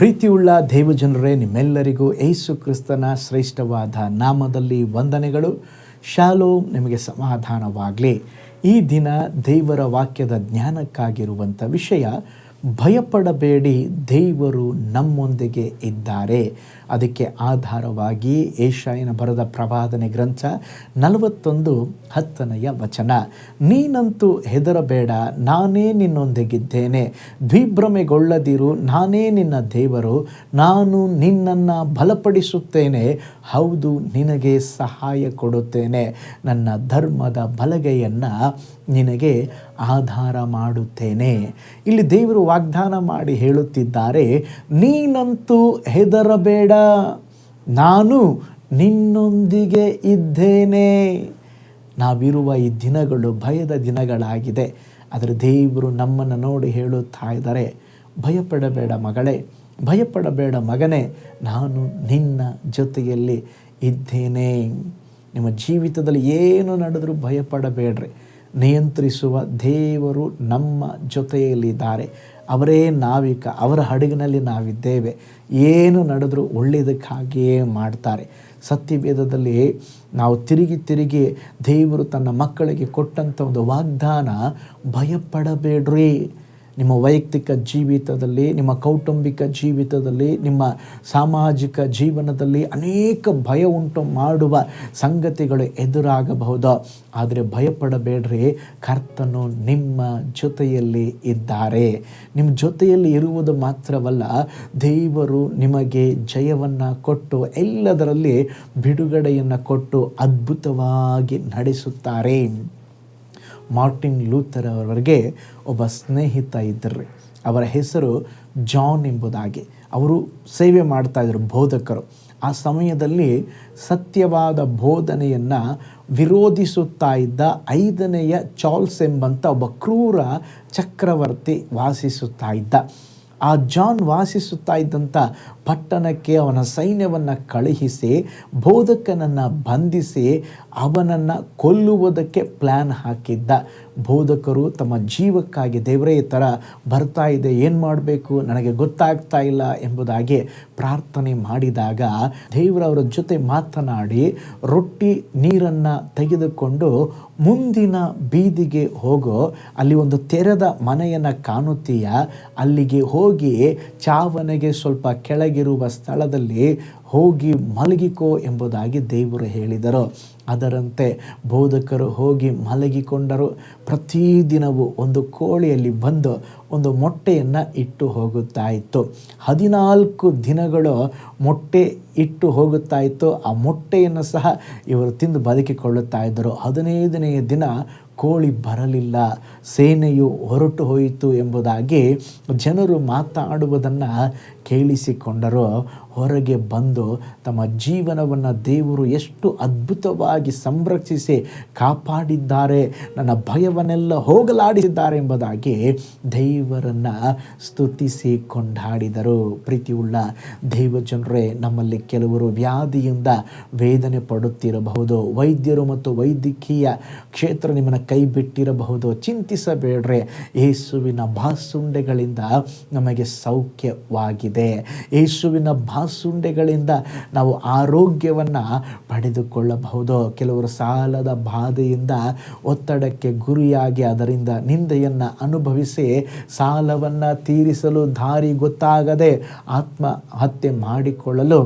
ಪ್ರೀತಿಯುಳ್ಳ ದೇವಜನರೇ, ನಿಮ್ಮೆಲ್ಲರಿಗೂ ಏಸು ಕ್ರಿಸ್ತನ ಶ್ರೇಷ್ಠವಾದ ನಾಮದಲ್ಲಿ ವಂದನೆಗಳು. ಶಾಲೋ ನಿಮಗೆ ಸಮಾಧಾನವಾಗಲಿ. ಈ ದಿನ ದೇವರ ವಾಕ್ಯದ ಜ್ಞಾನಕ್ಕಾಗಿರುವಂಥ ವಿಷಯ ಭಯಪಡಬೇಡಿ, ದೇವರು ನಮ್ಮೊಂದಿಗೆ ಇದ್ದಾರೆ. ಅದಕ್ಕೆ ಆಧಾರವಾಗಿ ಏಷಾಯನ ಬರದ ಪ್ರವಾದನೆ ಗ್ರಂಥ ನಲವತ್ತೊಂದು ಹತ್ತನೆಯ ವಚನ. ನೀನಂತೂ ಹೆದರಬೇಡ, ನಾನೇ ನಿನ್ನೊಂದಿಗಿದ್ದೇನೆ. ವಿಭ್ರಮೆಗೊಳ್ಳದಿರು ನಾನೇ ನಿನ್ನ ದೇವರು. ನಾನು ನಿನ್ನನ್ನು ಬಲಪಡಿಸುತ್ತೇನೆ, ಹೌದು, ನಿನಗೆ ಸಹಾಯ ಕೊಡುತ್ತೇನೆ. ನನ್ನ ಧರ್ಮದ ಬಲಗೈಯನ್ನು ನಿನಗೆ ಆಧಾರ ಮಾಡುತ್ತೇನೆ. ಇಲ್ಲಿ ದೇವರು ವಾಗ್ದಾನ ಮಾಡಿ ಹೇಳುತ್ತಿದ್ದಾರೆ, ನೀನಂತೂ ಹೆದರಬೇಡ, ನಾನು ನಿನ್ನೊಂದಿಗೆ ಇದ್ದೇನೆ. ನಾವಿರುವ ಈ ದಿನಗಳು ಭಯದ ದಿನಗಳಾಗಿದೆ. ಆದರೆ ದೇವರು ನಮ್ಮನ್ನು ನೋಡಿ ಹೇಳುತ್ತಾ ಇದ್ದಾರೆ, ಭಯಪಡಬೇಡ ಮಗಳೇ, ಭಯಪಡಬೇಡ ಮಗನೇ, ನಾನು ನಿನ್ನ ಜೊತೆಯಲ್ಲಿ ಇದ್ದೇನೆ. ನಿಮ್ಮ ಜೀವಿತದಲ್ಲಿ ಏನು ನಡೆದರೂ ಭಯಪಡಬೇಡ್ರಿ. ನಿಯಂತ್ರಿಸುವ ದೇವರು ನಮ್ಮ ಜೊತೆಯಲ್ಲಿದ್ದಾರೆ. ಅವರೇ ನಾವಿಕ, ಅವರ ಹಡಗಿನಲ್ಲಿ ನಾವಿದ್ದೇವೆ. ಏನು ನಡೆದರೂ ಒಳ್ಳೆಯದಕ್ಕಾಗಿಯೇ ಮಾಡ್ತಾರೆ. ಸತ್ಯವೇದದಲ್ಲಿ ನಾವು ತಿರುಗಿ ತಿರುಗಿ ದೇವರು ತನ್ನ ಮಕ್ಕಳಿಗೆ ಕೊಟ್ಟಂಥ ಒಂದು ವಾಗ್ದಾನ, ಭಯಪಡಬೇಡ್ರಿ. ನಿಮ್ಮ ವೈಯಕ್ತಿಕ ಜೀವಿತದಲ್ಲಿ, ನಿಮ್ಮ ಕೌಟುಂಬಿಕ ಜೀವಿತದಲ್ಲಿ, ನಿಮ್ಮ ಸಾಮಾಜಿಕ ಜೀವನದಲ್ಲಿ ಅನೇಕ ಭಯ ಉಂಟು ಮಾಡುವ ಸಂಗತಿಗಳು ಎದುರಾಗಬಹುದು. ಆದರೆ ಭಯಪಡಬೇಡ್ರಿ, ಕರ್ತನು ನಿಮ್ಮ ಜೊತೆಯಲ್ಲಿ ಇದ್ದಾರೆ. ನಿಮ್ಮ ಜೊತೆಯಲ್ಲಿ ಇರುವುದು ಮಾತ್ರವಲ್ಲ, ದೇವರು ನಿಮಗೆ ಜಯವನ್ನು ಕೊಟ್ಟು, ಎಲ್ಲದರಲ್ಲಿ ಬಿಡುಗಡೆಯನ್ನು ಕೊಟ್ಟು ಅದ್ಭುತವಾಗಿ ನಡೆಸುತ್ತಾರೆ. ಮಾರ್ಟಿನ್ ಲೂಥರ್ ಅವರವರಿಗೆ ಒಬ್ಬ ಸ್ನೇಹಿತ ಇದ್ದರು. ಅವರ ಹೆಸರು ಜಾನ್ ಎಂಬುದಾಗಿ. ಅವರು ಸೇವೆ ಮಾಡ್ತಾ ಇದ್ದರು, ಬೋಧಕರು. ಆ ಸಮಯದಲ್ಲಿ ಸತ್ಯವಾದ ಬೋಧನೆಯನ್ನು ವಿರೋಧಿಸುತ್ತಾ ಇದ್ದ ಐದನೆಯ ಚಾರ್ಲ್ಸ್ ಎಂಬಂಥ ಒಬ್ಬ ಕ್ರೂರ ಚಕ್ರವರ್ತಿ ವಾಸಿಸುತ್ತಾ ಇದ್ದ. ಆ ಜಾನ್ ವಾಸಿಸುತ್ತಾ ಇದ್ದಂಥ ಪಟ್ಟಣಕ್ಕೆ ಅವನ ಸೈನ್ಯವನ್ನು ಕಳುಹಿಸಿ, ಬೋಧಕನನ್ನು ಬಂಧಿಸಿ, ಅವನನ್ನು ಕೊಲ್ಲುವುದಕ್ಕೆ ಪ್ಲ್ಯಾನ್ ಹಾಕಿದ್ದ. ಬೋಧಕರು ತಮ್ಮ ಜೀವಕ್ಕಾಗಿ ದೇವರೇ ಈ ಥರ ಬರ್ತಾ ಇದೆ, ಏನು ಮಾಡಬೇಕು, ನನಗೆ ಗೊತ್ತಾಗ್ತಾ ಇಲ್ಲ ಎಂಬುದಾಗಿ ಪ್ರಾರ್ಥನೆ ಮಾಡಿದಾಗ ದೇವರವರ ಜೊತೆ ಮಾತನಾಡಿ, ರೊಟ್ಟಿ ನೀರನ್ನು ತೆಗೆದುಕೊಂಡು ಮುಂದಿನ ಬೀದಿಗೆ ಹೋಗೋ, ಅಲ್ಲಿ ಒಂದು ತೆರೆದ ಮನೆಯನ್ನು ಕಾಣುತ್ತೀಯ, ಅಲ್ಲಿಗೆ ಹೋಗಿ ಚಾವನೆಗೆ ಸ್ವಲ್ಪ ಕೆಳಗಿರುವ ಸ್ಥಳದಲ್ಲಿ ಹೋಗಿ ಮಲಗಿಕೋ ಎಂಬುದಾಗಿ ದೇವರು ಹೇಳಿದರು. ಅದರಂತೆ ಬೋಧಕರು ಹೋಗಿ ಮಲಗಿಕೊಂಡರು. ಪ್ರತಿದಿನವೂ ಒಂದು ಕೋಳಿಯಲ್ಲಿ ಬಂದು ಒಂದು ಮೊಟ್ಟೆಯನ್ನು ಇಟ್ಟು ಹೋಗುತ್ತಾ ಇತ್ತು ಹದಿನಾಲ್ಕು ದಿನಗಳು ಮೊಟ್ಟೆ ಇಟ್ಟು ಹೋಗುತ್ತಾ ಇತ್ತು ಆ ಮೊಟ್ಟೆಯನ್ನು ಸಹ ಇವರು ತಿಂದು ಬದುಕಿಕೊಳ್ಳುತ್ತಾ ಇದ್ದರು ಹದಿನೈದನೆಯ ದಿನ ಕೋಳಿ ಬರಲಿಲ್ಲ. ಸೇನೆಯು ಹೊರಟು ಹೋಯಿತು ಎಂಬುದಾಗಿ ಜನರು ಮಾತಾಡುವುದನ್ನು ಕೇಳಿಸಿಕೊಂಡರು. ಹೊರಗೆ ಬಂದು ತಮ್ಮ ಜೀವನವನ್ನು ದೇವರು ಎಷ್ಟು ಅದ್ಭುತವಾಗಿ ಸಂರಕ್ಷಿಸಿ ಕಾಪಾಡಿದ್ದಾರೆ, ನನ್ನ ಭಯವನ್ನೆಲ್ಲ ಹೋಗಲಾಡಿಸಿದ್ದಾರೆ ಎಂಬುದಾಗಿ ದೇವರನ್ನು ಸ್ತುತಿಸಿ ಕೊಂಡಾಡಿದರು ಪ್ರೀತಿಯುಳ್ಳ ದೈವ ಜನರೇ ನಮ್ಮಲ್ಲಿ ಕೆಲವರು ವ್ಯಾಧಿಯಿಂದ ವೇದನೆ ಪಡುತ್ತಿರಬಹುದು, ವೈದ್ಯರು ಮತ್ತು ವೈದ್ಯಕೀಯ ಕ್ಷೇತ್ರ ನಿಮ್ಮನ್ನು ಕೈ ಬಿಟ್ಟಿರಬಹುದು ಚಿಂತಿಸಬೇಡ್ರೆ, ಯೇಸುವಿನ ಬಾಸುಂಡೆಗಳಿಂದ ನಮಗೆ ಸೌಖ್ಯವಾಗಿದೆ. ಯೇಸುವಿನ ಬಾಸುಂಡೆಗಳಿಂದ ನಾವು ಆರೋಗ್ಯವನ್ನು ಪಡೆದುಕೊಳ್ಳಬಹುದು. ಕೆಲವರು ಸಾಲದ ಬಾಧೆಯಿಂದ ಒತ್ತಡಕ್ಕೆ ಗುರಿಯಾಗಿ ಅದರಿಂದ ನಿಂದೆಯನ್ನು ಅನುಭವಿಸಿ ಸಾಲವನ್ನು ತೀರಿಸಲು ದಾರಿ ಗೊತ್ತಾಗದೆ ಆತ್ಮಹತ್ಯೆ ಮಾಡಿಕೊಳ್ಳಲು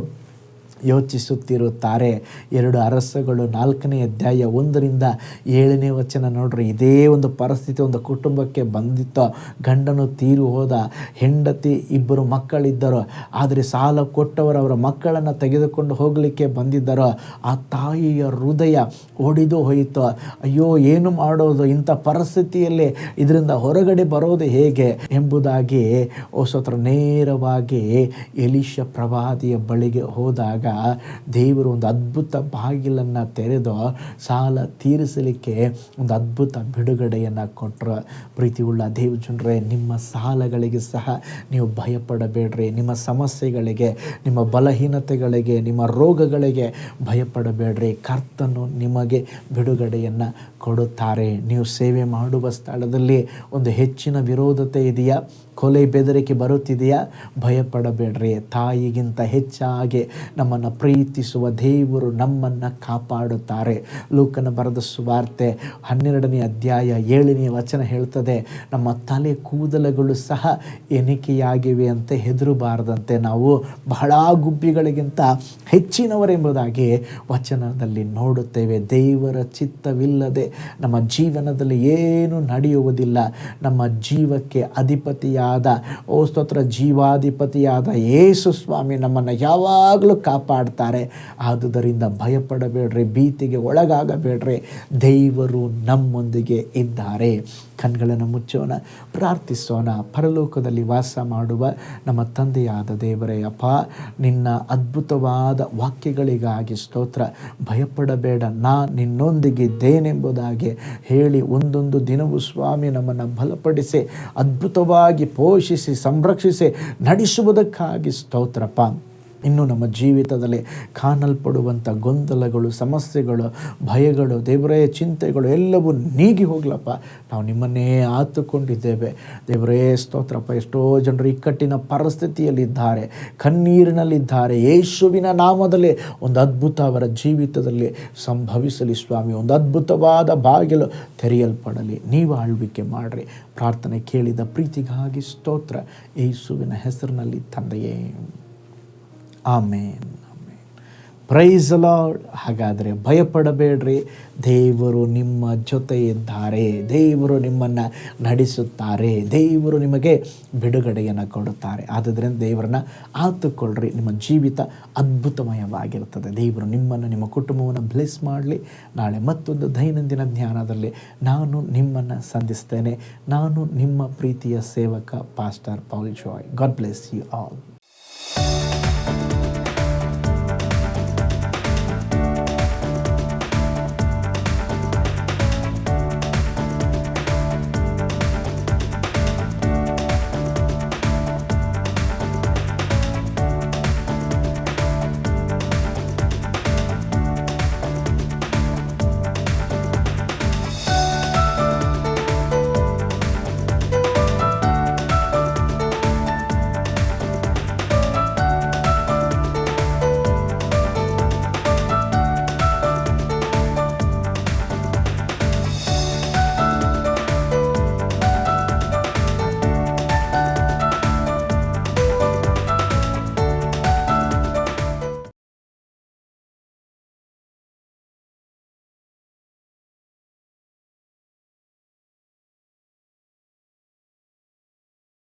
ಯೋಚಿಸುತ್ತಿರುತ್ತಾರೆ. ಎರಡು ಅರಸುಗಳು ನಾಲ್ಕನೇ ಅಧ್ಯಾಯ ಒಂದರಿಂದ ಏಳನೇ ವಚನ ನೋಡ್ರಿ, ಇದೇ ಒಂದು ಪರಿಸ್ಥಿತಿ ಒಂದು ಕುಟುಂಬಕ್ಕೆ ಬಂದಿತ್ತು. ಗಂಡನು ತೀರು ಹೋದ, ಹೆಂಡತಿ ಇಬ್ಬರು ಮಕ್ಕಳಿದ್ದರು. ಆದರೆ ಸಾಲ ಕೊಟ್ಟವರು ಅವರ ಮಕ್ಕಳನ್ನು ತೆಗೆದುಕೊಂಡು ಹೋಗಲಿಕ್ಕೆ ಬಂದಿದ್ದರು. ಆ ತಾಯಿಯ ಹೃದಯ ಒಡಿದು ಹೋಯಿತು. ಅಯ್ಯೋ, ಏನು ಮಾಡೋದು? ಇಂಥ ಪರಿಸ್ಥಿತಿಯಲ್ಲಿ ಇದರಿಂದ ಹೊರಗಡೆ ಬರೋದು ಹೇಗೆ? ಎಂಬುದಾಗಿ ಓಸತ್ರ ನೇರವಾಗಿ ಎಲಿಶ ಪ್ರವಾದಿಯ ಬಳಿಗೆ ಹೋದಾಗ ದೇವರು ಒಂದು ಅದ್ಭುತ ಬಾಗಿಲನ್ನು ತೆರೆದು ಸಾಲ ತೀರಿಸಲಿಕ್ಕೆ ಒಂದು ಅದ್ಭುತ ಬಿಡುಗಡೆಯನ್ನು ಕೊಟ್ಟರು ಪ್ರೀತಿಯುಳ್ಳ ದೇವಜನರೇ ನಿಮ್ಮ ಸಾಲಗಳಿಗೆ ಸಹ ನೀವು ಭಯಪಡಬೇಡ್ರಿ. ನಿಮ್ಮ ಸಮಸ್ಯೆಗಳಿಗೆ, ನಿಮ್ಮ ಬಲಹೀನತೆಗಳಿಗೆ, ನಿಮ್ಮ ರೋಗಗಳಿಗೆ ಭಯಪಡಬೇಡ್ರಿ. ಕರ್ತನು ನಿಮಗೆ ಬಿಡುಗಡೆಯನ್ನು ಕೊಡುತ್ತಾರೆ. ನೀವು ಸೇವೆ ಮಾಡುವ ಸ್ಥಳದಲ್ಲಿ ಒಂದು ಹೆಚ್ಚಿನ ವಿರೋಧತೆ ಇದೆಯಾ? ಕೊಲೆ ಬೆದರಿಕೆ ಬರುತ್ತಿದೆಯಾ? ಭಯಪಡಬೇಡ್ರಿ. ತಾಯಿಗಿಂತ ಹೆಚ್ಚಾಗಿ ನಮ್ಮನ್ನು ಪ್ರೀತಿಸುವ ದೇವರು ನಮ್ಮನ್ನು ಕಾಪಾಡುತ್ತಾರೆ. ಲೂಕನ ಬರೆದ ಸುವಾರ್ತೆ ಹನ್ನೆರಡನೇ ಅಧ್ಯಾಯ ಏಳನೇ ವಚನ ಹೇಳ್ತದೆ, ನಮ್ಮ ತಲೆ ಕೂದಲುಗಳು ಸಹ ಎಣಿಕೆಯಾಗಿವೆ ಅಂತ ಹೆದರಬಾರದಂತೆ ನಾವು ಬಹಳ ಗುಬ್ಬಿಗಳಿಗಿಂತ ಹೆಚ್ಚಿನವರೆಂಬುದಾಗಿ ವಚನದಲ್ಲಿ ನೋಡುತ್ತೇವೆ. ದೇವರ ಚಿತ್ತವಿಲ್ಲದೆ ನಮ್ಮ ಜೀವನದಲ್ಲಿ ಏನು ನಡೆಯುವುದಿಲ್ಲ. ನಮ್ಮ ಜೀವಕ್ಕೆ ಅಧಿಪತಿಯಾದ ಓ ಜೀವಾಧಿಪತಿಯಾದ ಯೇಸು ಸ್ವಾಮಿ ನಮ್ಮನ್ನು ಯಾವಾಗಲೂ ಕಾಪಾಡ್ತಾರೆ. ಆದುದರಿಂದ ಭಯಪಡಬೇಡ್ರಿ, ಭೀತಿಗೆ ಒಳಗಾಗಬೇಡ್ರಿ. ದೇವರು ನಮ್ಮೊಂದಿಗೆ ಇದ್ದಾರೆ. ಕಣ್ಗಳನ್ನು ಮುಚ್ಚೋಣ, ಪ್ರಾರ್ಥಿಸೋಣ. ಪರಲೋಕದಲ್ಲಿ ವಾಸ ಮಾಡುವ ನಮ್ಮ ತಂದೆಯಾದ ದೇವರೇ ಅಪ್ಪ, ನಿನ್ನ ಅದ್ಭುತವಾದ ವಾಕ್ಯಗಳಿಗಾಗಿ ಸ್ತೋತ್ರ. ಭಯಪಡಬೇಡ, ನಾ ನಿನ್ನೊಂದಿಗಿದ್ದೇನೆಂಬುದಾಗಿ ಹೇಳಿ ಒಂದೊಂದು ದಿನವೂ ಸ್ವಾಮಿ ನಮ್ಮನ್ನು ಬಲಪಡಿಸಿ, ಅದ್ಭುತವಾಗಿ ಪೋಷಿಸಿ, ಸಂರಕ್ಷಿಸಿ, ನಡೆಸುವುದಕ್ಕಾಗಿ ಸ್ತೋತ್ರಪ್ಪ. ಇನ್ನು ನಮ್ಮ ಜೀವಿತದಲ್ಲಿ ಕಾಣಲ್ಪಡುವಂಥ ಗೊಂದಲಗಳು, ಸಮಸ್ಯೆಗಳು, ಭಯಗಳು, ದೇವರೇ, ಚಿಂತೆಗಳು ಎಲ್ಲವೂ ನೀಗಿ ಹೋಗ್ಲಪ್ಪ. ನಾವು ನಿಮ್ಮನ್ನೇ ಆತುಕೊಂಡಿದ್ದೇವೆ. ದೇವರೇ, ಸ್ತೋತ್ರಪ್ಪ. ಎಷ್ಟೋ ಜನರು ಇಕ್ಕಟ್ಟಿನ ಪರಿಸ್ಥಿತಿಯಲ್ಲಿದ್ದಾರೆ, ಕಣ್ಣೀರಿನಲ್ಲಿದ್ದಾರೆ. ಯೇಸುವಿನ ನಾಮದಲ್ಲಿ ಒಂದು ಅದ್ಭುತ ಅವರ ಜೀವಿತದಲ್ಲಿ ಸಂಭವಿಸಲಿ ಸ್ವಾಮಿ. ಒಂದು ಅದ್ಭುತವಾದ ಬಾಗಿಲು ತೆರೆಯಲ್ಪಡಲಿ. ನೀವು ಆಳ್ವಿಕೆ ಮಾಡಿರಿ. ಪ್ರಾರ್ಥನೆ ಕೇಳಿದ ಪ್ರೀತಿಗಾಗಿ ಸ್ತೋತ್ರ. ಯೇಸುವಿನ ಹೆಸರಿನಲ್ಲಿ ತಂದೆಯೇ. ಆಮೇನ್. ಪ್ರೈಸ್ ಲಾರ್ಡ್ ಹಾಗಾದರೆ ಭಯಪಡಬೇಡ್ರಿ. ದೇವರು ನಿಮ್ಮ ಜೊತೆ ಇದ್ದಾರೆ ದೇವರು ನಿಮ್ಮನ್ನು ನಡೆಸುತ್ತಾರೆ. ದೇವರು ನಿಮಗೆ ಬಿಡುಗಡೆಯನ್ನು ಕೊಡುತ್ತಾರೆ. ಆದ್ದರಿಂದ ದೇವರನ್ನ ಆತುಕೊಳ್ಳ್ರಿ. ನಿಮ್ಮ ಜೀವಿತ ಅದ್ಭುತಮಯವಾಗಿರುತ್ತದೆ. ದೇವರು ನಿಮ್ಮನ್ನು, ನಿಮ್ಮ ಕುಟುಂಬವನ್ನು ಬ್ಲೆಸ್ ಮಾಡಲಿ. ನಾಳೆ ಮತ್ತೊಂದು ದೈನಂದಿನ ಧ್ಯಾನದಲ್ಲಿ ನಾನು ನಿಮ್ಮನ್ನು ಸಂಧಿಸ್ತೇನೆ. ನಾನು ನಿಮ್ಮ ಪ್ರೀತಿಯ ಸೇವಕ pastor Paul Joy God bless you all